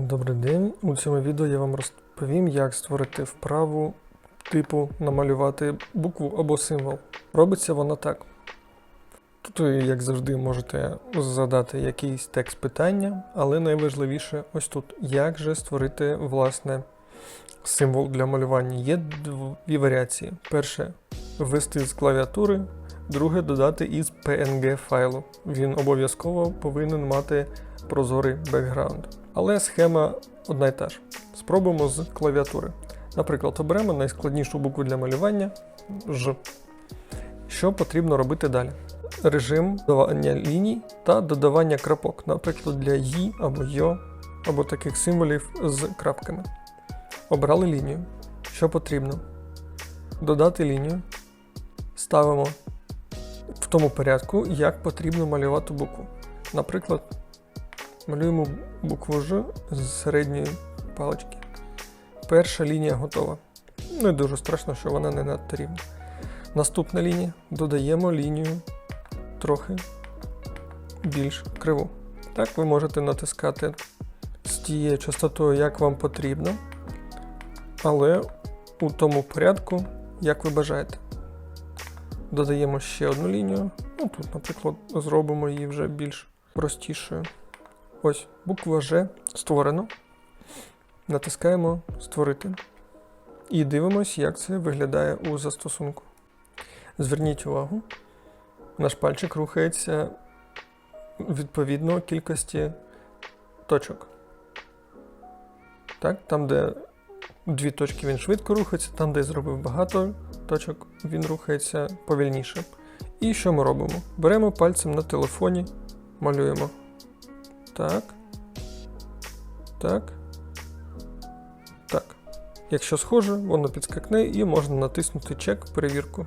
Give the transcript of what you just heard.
Добрий день. У цьому відео я вам розповім, як створити вправу типу намалювати букву або символ. Робиться воно так. Тут як завжди, можете задати якийсь текст питання, але найважливіше ось тут, як же створити власне символ для малювання. Є дві варіації. Перше ввести з клавіатури, друге додати із PNG файлу. Він обов'язково повинен мати прозорий бекграунд. Але схема одна й та ж. Спробуємо з клавіатури. Наприклад, оберемо найскладнішу букву для малювання Ж. Що потрібно робити далі? Режим додавання ліній та додавання крапок, наприклад, для «ї» або «йо, або таких символів з крапками. Обрали лінію. Що потрібно? Додати лінію. Ставимо в тому порядку, як потрібно малювати букву. Наприклад, малюємо букву Ж з середньої палички. Перша лінія готова. Не дуже страшно, що вона не надто рівна. Наступна лінія. Додаємо лінію трохи більш криву. Так, ви можете натискати з тією частотою, як вам потрібно, але у тому порядку, як ви бажаєте. Додаємо ще одну лінію. Ну, тут, наприклад, зробимо її вже більш простішою. Ось, буква Ж створено. Натискаємо Створити. І дивимось, як це виглядає у застосунку. Зверніть увагу, наш пальчик рухається відповідно кількості точок. Так, там, де дві точки він швидко рухається, там, де зробив багато точок, він рухається повільніше. І що ми робимо? Беремо пальцем на телефоні, малюємо. Так. Так. Так. Якщо схоже, воно підскакне і можна натиснути чек перевірку.